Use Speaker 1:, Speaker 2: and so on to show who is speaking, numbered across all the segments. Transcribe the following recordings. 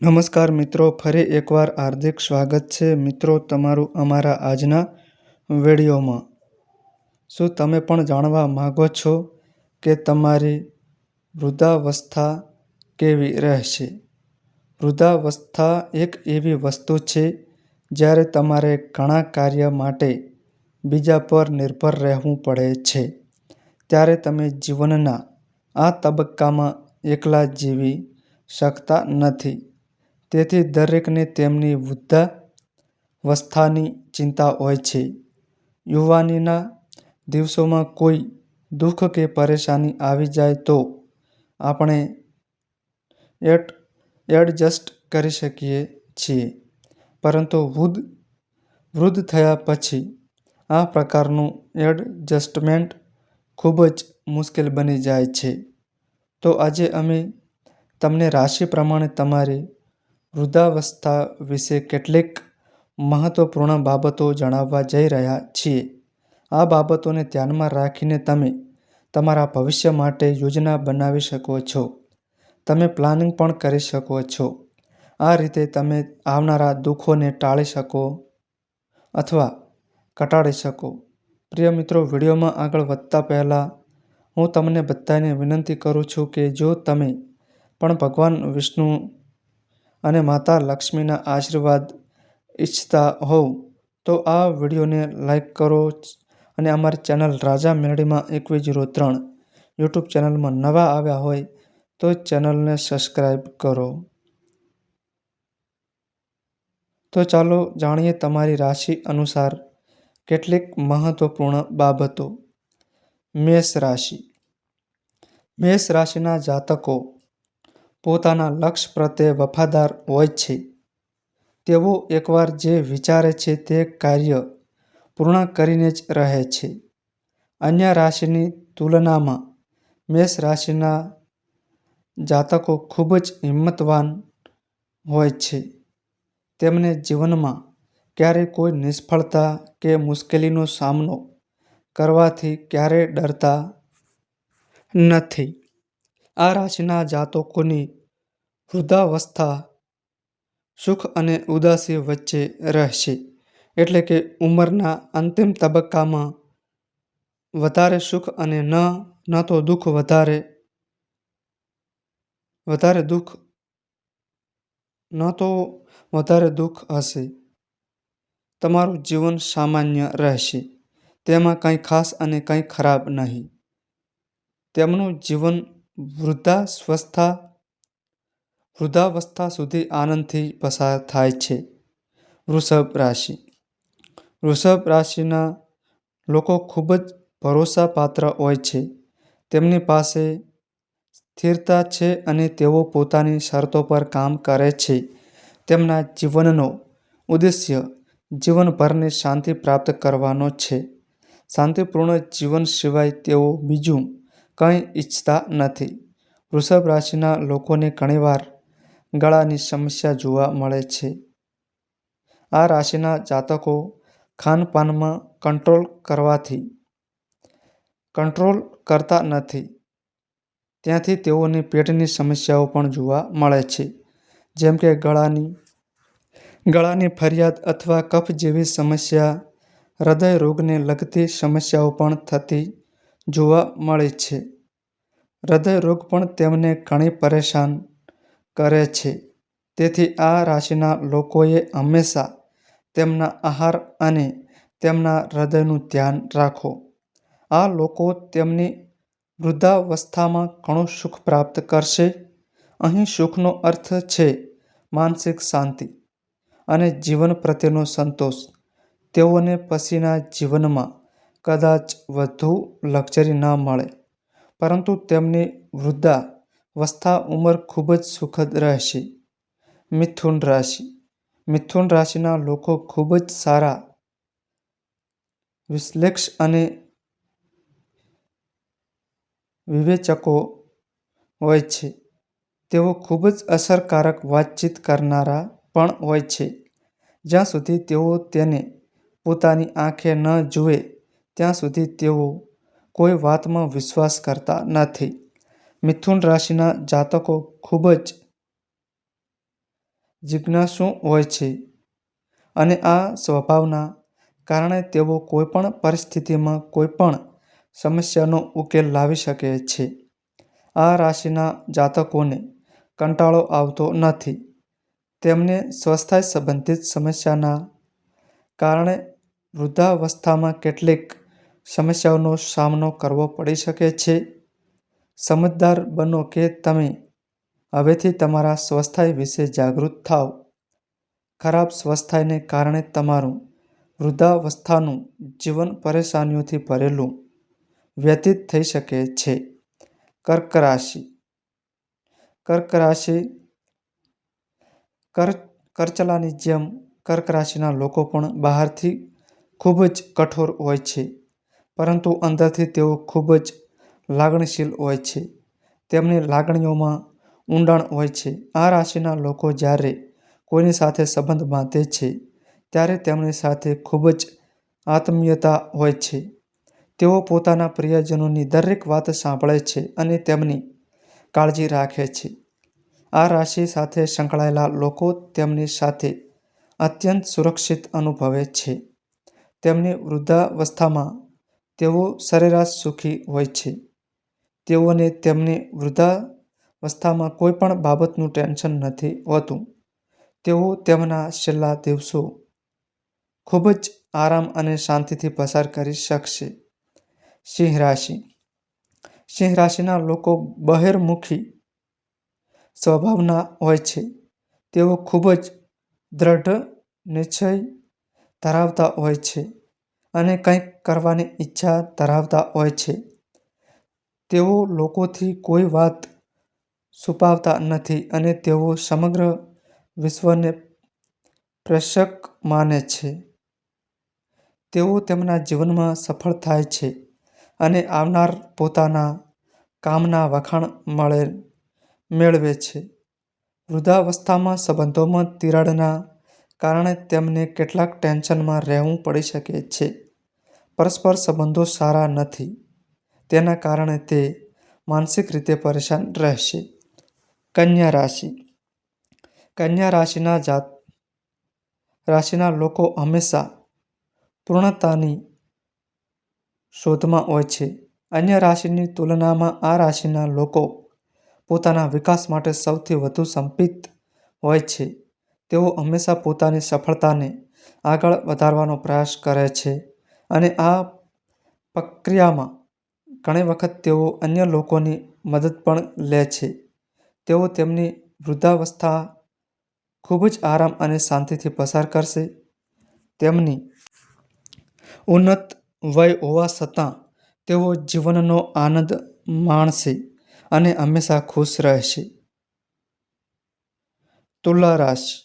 Speaker 1: નમસ્કાર મિત્રો, ફરી એકવાર હાર્દિક સ્વાગત છે. મિત્રો, તમારું અમારા આજના વિડીયોમાં. શું તમે પણ જાણવા માગો છો કે તમારી વૃદ્ધાવસ્થા કેવી રહેશે? વૃદ્ધાવસ્થા એક એવી વસ્તુ છે જ્યારે તમારે ઘણા કાર્ય માટે બીજા પર નિર્ભર રહેવું પડે છે. ત્યારે તમે જીવનના આ તબક્કામાં એકલા જીવી શકતા નથી. તેથી દરેકને તેમની વૃદ્ધાવસ્થાની ચિંતા હોય છે. યુવાનીના દિવસોમાં કોઈ દુઃખ કે પરેશાની આવી જાય તો આપણે એટ એડજસ્ટ કરી શકીએ છીએ. પરંતુ વૃદ્ધ વૃદ્ધ થયા પછી આ પ્રકારનું એડજસ્ટમેન્ટ ખૂબ જ મુશ્કેલ બની જાય છે. તો આજે અમે તમને રાશિ પ્રમાણે તમારી વૃદ્ધાવસ્થા વિશે કેટલીક મહત્વપૂર્ણ બાબતો જણાવવા જઈ રહ્યા છીએ. આ બાબતોને ધ્યાનમાં રાખીને તમે તમારા ભવિષ્ય માટે યોજના બનાવી શકો છો. તમે પ્લાનિંગ પણ કરી શકો છો. આ રીતે તમે આવનારા દુઃખોને ટાળી શકો અથવા ઘટાડી શકો. પ્રિય મિત્રો, વિડીયોમાં આગળ વધતા પહેલાં હું તમને બધાને વિનંતી કરું છું કે જો તમે પણ ભગવાન વિષ્ણુ અને માતા લક્ષ્મીના આશીર્વાદ ઈચ્છતા હોવ, તો આ વિડીયોને લાઈક કરો અને અમારી ચેનલ રાજા મેરડીમાં એકવીસ જીરો ત્રણ યુટ્યુબ ચેનલમાં નવા આવ્યા હોય તો ચેનલને સબસ્ક્રાઈબ કરો. તો ચાલો જાણીએ તમારી રાશિ અનુસાર કેટલીક મહત્વપૂર્ણ બાબતો. મેષ રાશિ. મેષ રાશિના જાતકો પોતાના લક્ષ્ય પ્રત્યે વફાદાર હોય છે. તેઓ એકવાર જે વિચારે છે તે કાર્ય પૂર્ણ કરીને જ રહે છે. અન્ય રાશિની તુલનામાં મેષ રાશિના જાતકો ખૂબ જ હિંમતવાન હોય છે. તેમને જીવનમાં ક્યારેય કોઈ નિષ્ફળતા કે મુશ્કેલીનો સામનો કરવાથી ક્યારેય ડરતા નથી. આ રાશિના જાતકોની વૃદ્ધાવસ્થા સુખ અને ઉદાસી વચ્ચે રહેશે. એટલે કે ઉંમરના અંતિમ તબક્કામાં વધારે સુખ અને ન ન તો દુઃખ વધારે વધારે દુઃખ, ન તો વધારે દુઃખ હશે. તમારું જીવન સામાન્ય રહેશે. તેમાં કંઈ ખાસ અને કંઈ ખરાબ નહીં. તેમનું જીવન વૃદ્ધાવસ્થા વૃદ્ધાવસ્થા સુધી આનંદથી પસાર થાય છે. વૃષભ રાશિ. વૃષભ રાશિના લોકો ખૂબ જ ભરોસાપાત્ર હોય છે. તેમની પાસે સ્થિરતા છે અને તેઓ પોતાની શરતો પર કામ કરે છે. તેમના જીવનનો ઉદ્દેશ્ય જીવનભરની શાંતિ પ્રાપ્ત કરવાનો છે. શાંતિપૂર્ણ જીવન સિવાય તેઓ બીજું કંઈ ઈચ્છતા નથી. વૃષભ રાશિના લોકોને ઘણીવાર ગળાની સમસ્યા જોવા મળે છે. આ રાશિના જાતકો ખાનપાનમાં કંટ્રોલ કરવાથી કંટ્રોલ કરતા નથી. ત્યાંથી તેઓને પેટની સમસ્યાઓ પણ જોવા મળે છે. જેમ કે ગળાની ગળાની ફરિયાદ અથવા કફ જેવી સમસ્યા હૃદય રોગને લગતી સમસ્યાઓ પણ થતી જોવા મળે છે. હૃદયરોગ પણ તેમને ઘણી પરેશાન કરે છે. તેથી આ રાશિના લોકોએ હંમેશા તેમના આહાર અને તેમના હૃદયનું ધ્યાન રાખો. આ લોકો તેમની વૃદ્ધાવસ્થામાં ઘણું સુખ પ્રાપ્ત કરશે. અહીં સુખનો અર્થ છે માનસિક શાંતિ અને જીવન પ્રત્યેનો સંતોષ. તેઓને પછીના જીવનમાં કદાચ વધુ લક્ઝરી ન મળે. પરંતુ તેમની વૃદ્ધાવસ્થા ઉંમર ખૂબ જ સુખદ રહેશે. મિથુન રાશિ. મિથુન રાશિના લોકો ખૂબ જ સારા વિશ્લેષ અને વિવેચકો હોય છે. તેઓ ખૂબ જ અસરકારક વાતચીત કરનારા પણ હોય છે. જ્યાં સુધી તેઓ તેને પોતાની આંખે ન જુએ ત્યાં સુધી તેઓ કોઈ વાતમાં વિશ્વાસ કરતા નથી મિથુન રાશિના જાતકો ખૂબ જ જિજ્ઞાસુ હોય છે અને આ સ્વભાવના કારણે તેઓ કોઈપણ પરિસ્થિતિમાં કોઈપણ સમસ્યાનો ઉકેલ લાવી શકે છે. આ રાશિના જાતકોને કંટાળો આવતો નથી. તેમને સ્વસ્થાય સંબંધિત સમસ્યાના કારણે વૃદ્ધાવસ્થામાં કેટલીક સમસ્યાઓનો સામનો કરવો પડી શકે છે. સમજદાર બનો કે તમે, હવેથી તમારા સ્વાસ્થ્ય વિશે જાગૃત થાઓ. ખરાબ સ્વાસ્થ્યને કારણે તમારું વૃદ્ધાવસ્થાનું જીવન પરેશાનીઓથી ભરેલું વ્યતીત થઈ શકે છે. કર્ક રાશિ કર્ક રાશિ, કર, કરચલાની જેમ કર્ક રાશિના લોકો પણ બહારથી ખૂબ જ કઠોર હોય છે પરંતુ અંદરથી તેઓ ખૂબ જ લાગણીશીલ હોય છે. તેમની લાગણીઓમાં ઊંડાણ હોય છે. આ રાશિના લોકો જ્યારે કોઈની સાથે સંબંધ બાંધે છે, ત્યારે તેમની સાથે ખૂબ જ આત્મીયતા હોય છે. તેઓ પોતાના પ્રિયજનોની દરેક વાત સાંભળે છે અને તેમની કાળજી રાખે છે. આ રાશિ સાથે સંકળાયેલા લોકો તેમની સાથે અત્યંત સુરક્ષિત અનુભવે છે. તેમની વૃદ્ધાવસ્થામાં તેઓ સરેરાશ સુખી હોય છે. તેઓને તેમની વૃદ્ધાવસ્થામાં કોઈ પણ બાબતનું ટેન્શન નથી હોતું. તેઓ તેમના છેલ્લા દિવસો ખૂબ જ આરામ અને શાંતિથી પસાર કરી શકશે. સિંહ રાશિ સિંહ રાશિના લોકો બહેરમુખી સ્વભાવના હોય છે. તેઓ ખૂબ જ દ્રઢનિશ્ચય ધરાવતા હોય છે અને કંઈક કરવાની ઈચ્છા ધરાવતા હોય છે. તેઓ લોકોથી કોઈ વાત છુપાવતા નથી અને તેઓ સમગ્ર વિશ્વને પ્રેષક માને છે. તેઓ તેમના જીવનમાં સફળ થાય છે અને આવનાર પોતાના કામના વખાણ મળે, મેળવે છે. વૃદ્ધાવસ્થામાં સંબંધોમાં તિરાડના કારણે તેમને કેટલાક ટેન્શનમાં રહેવું પડી શકે છે. પરસ્પર સંબંધો સારા નથી તેના કારણે તે માનસિક રીતે પરેશાન રહેશે. કન્યા રાશિ કન્યા રાશિના જાત, રાશિના લોકો હંમેશા પૂર્ણતાની શોધમાં હોય છે. અન્ય રાશિની તુલનામાં આ રાશિના લોકો પોતાના વિકાસ માટે સૌથી વધુ સંપિત હોય છે. તેઓ હંમેશા પોતાની સફળતાને આગળ વધારવાનો પ્રયાસ કરે છે અને આ પ્રક્રિયામાં ઘણી વખત તેઓ અન્ય લોકોની મદદ પણ લે છે. તેઓ તેમની વૃદ્ધાવસ્થા ખૂબ જ આરામ અને શાંતિથી પસાર કરશે. તેમની ઉન્નત વય હોવા છતાં તેઓ જીવનનો આનંદ માણશે અને હંમેશા ખુશ રહેશે. તુલા રાશિ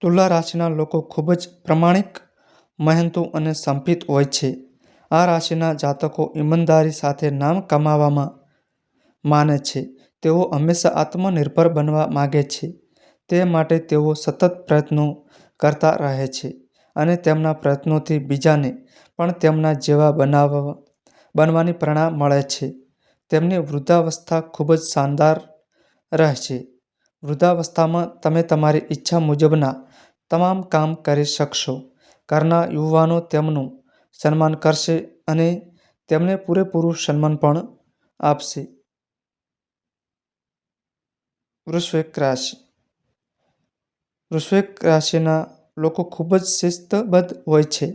Speaker 1: તુલા રાશિના લોકો ખૂબ જ પ્રામાણિક, મહેનતુ અને સંપિત હોય છે. આ રાશિના જાતકો ઈમાનદારી સાથે નામ કમાવવામાં માને છે. તેઓ હંમેશા આત્મનિર્ભર બનવા માગે છે. તે માટે તેઓ સતત પ્રયત્નો કરતા રહે છે અને તેમના પ્રયત્નોથી બીજાને પણ તેમના જેવા બનાવવા બનવાની પ્રેરણા મળે છે. તેમની વૃદ્ધાવસ્થા ખૂબ જ શાનદાર રહે છે વૃદ્ધાવસ્થામાં તમે તમારી ઈચ્છા મુજબના તમામ કામ કરી શકશો. ઘરના યુવાનો તેમનું સન્માન કરશે અને તેમને પૂરેપૂરું સન્માન પણ આપશે. વૃશ્વિક રાશિ વૃશ્વિક રાશિના લોકો ખૂબ જ શિસ્તબદ્ધ હોય છે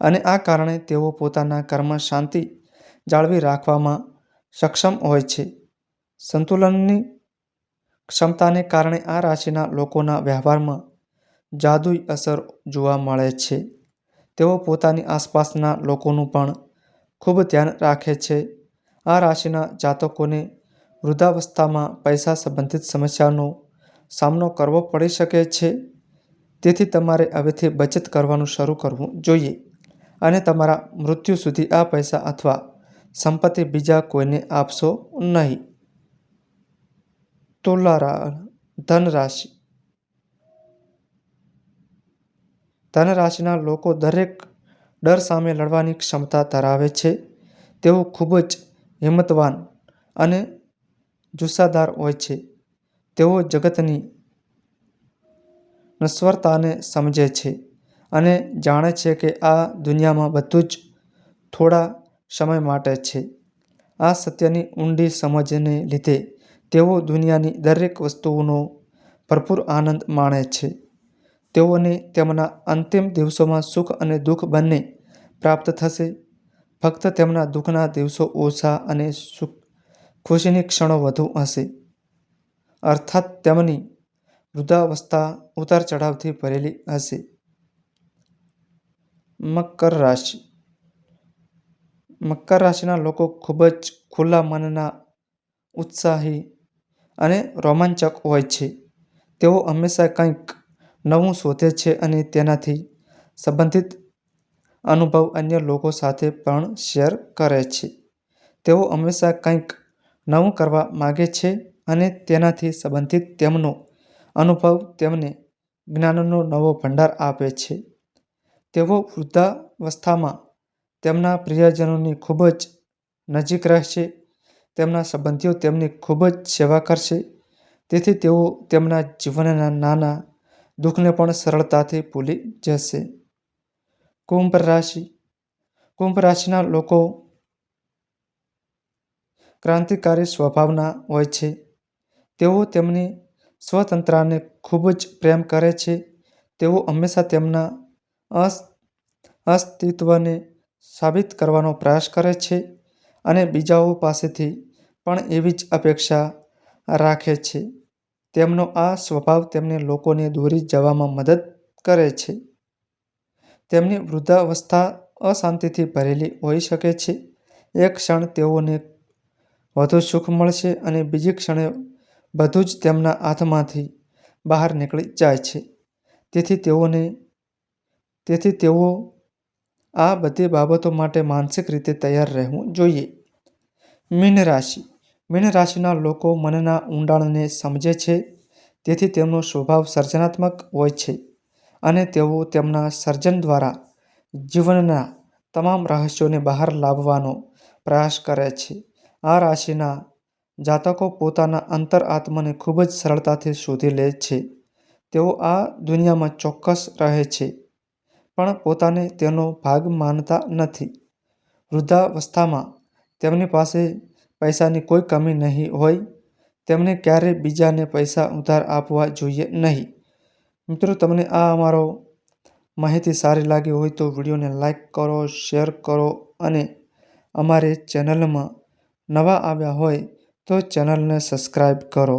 Speaker 1: અને આ કારણે તેઓ પોતાના ઘરમાં શાંતિ જાળવી રાખવામાં સક્ષમ હોય છે. સંતુલનની ક્ષમતાને કારણે આ રાશિના લોકોના વ્યવહારમાં જાદુઈ અસર જોવા મળે છે. તેઓ પોતાની આસપાસના લોકોનું પણ ખૂબ ધ્યાન રાખે છે. આ રાશિના જાતકોને વૃદ્ધાવસ્થામાં પૈસા સંબંધિત સમસ્યાનો સામનો કરવો પડી શકે છે. તેથી તમારે હવેથી બચત કરવાનું શરૂ કરવું જોઈએ અને તમારા મૃત્યુ સુધી આ પૈસા અથવા સંપત્તિ બીજા કોઈને આપશો નહીં. ધન રાશિ ધન રાશિના લોકો દરેક ડર સામે લડવાની ક્ષમતા ધરાવે છે. તેઓ ખૂબ જ હિંમતવાન અને જુસ્સાદાર હોય છે. તેઓ જગતની નશ્વરતાને સમજે છે અને જાણે છે કે આ દુનિયામાં બધું જ થોડા સમય માટે છે. આ સત્યની ઊંડી સમજને લીધે તેઓ દુનિયાની દરેક વસ્તુઓનો ભરપૂર આનંદ માણે છે. તેઓને તેમના અંતિમ દિવસોમાં સુખ અને દુઃખ બંને પ્રાપ્ત થશે. ફક્ત તેમના દુઃખના દિવસો ઓછા અને સુખ ખુશીની ક્ષણો વધુ હશે. અર્થાત તેમની વૃદ્ધાવસ્થા ઉતાર-ચઢાવથી ભરેલી હશે. મકર રાશિ મકર રાશિના લોકો ખૂબ જ ખુલ્લા મનના, ઉત્સાહી અને રોમાંચક હોય છે. તેઓ હંમેશા કંઈક નવું શોધે છે અને તેનાથી સંબંધિત અનુભવ અન્ય લોકો સાથે પણ શેર કરે છે. તેઓ હંમેશા કંઈક નવું કરવા માગે છે અને તેનાથી સંબંધિત તેમનો અનુભવ તેમને જ્ઞાનનો નવો ભંડાર આપે છે. તેઓ વૃદ્ધાવસ્થામાં તેમના પ્રિયજનોની ખૂબ જ નજીક રહેશે. તેમના સંબંધીઓ તેમની ખૂબ જ સેવા કરશે. તેથી તેઓ તેમના જીવનના નાના દુઃખને પણ સરળતાથી ભૂલી જશે. કુંભ રાશિ કુંભ રાશિના લોકો ક્રાંતિકારી સ્વભાવના હોય છે. તેઓ તેમની સ્વતંત્રતાને ખૂબ જ પ્રેમ કરે છે. તેઓ હંમેશા તેમના અસ્તિત્વને સાબિત કરવાનો પ્રયાસ કરે છે અને બીજાઓ પાસેથી પણ એવી જ અપેક્ષા રાખે છે. તેમનો આ સ્વભાવ તેમને લોકોને દોરી જવામાં મદદ કરે છે. તેમની વૃદ્ધાવસ્થા અશાંતિથી ભરેલી હોઈ શકે છે. એક ક્ષણ તેઓને વધુ સુખ મળશે અને બીજી ક્ષણે બધું જ તેમના હાથમાંથી બહાર નીકળી જાય છે. તેથી તેઓને, તેથી તેઓ આ બધી બાબતો માટે માનસિક રીતે તૈયાર રહેવું જોઈએ. મીન રાશિ મીન રાશિના લોકો મનના ઊંડાણને સમજે છે. તેથી તેમનો સ્વભાવ સર્જનાત્મક હોય છે અને તેઓ તેમના સર્જન દ્વારા જીવનના તમામ રહસ્યોને બહાર લાવવાનો પ્રયાસ કરે છે. આ રાશિના જાતકો પોતાના અંતર-આત્માને ખૂબ જ સરળતાથી શોધી લે છે. તેઓ આ દુનિયામાં ચોક્કસ રહે છે, પણ પોતાને તેનો ભાગ માનતા નથી. વૃદ્ધાવસ્થામાં તેમની પાસે પૈસાની કોઈ કમી નહીં હોય. તેમણે ક્યારેય બીજાને પૈસા ઉધાર આપવા જોઈએ નહીં. મિત્રો તમને આ અમારો માહિતી સારી લાગી હોય તો વિડીયોને લાઇક કરો, શેર કરો અને અમારી ચેનલમાં નવા આવ્યા હોય તો ચેનલને સબસ્ક્રાઇબ કરો.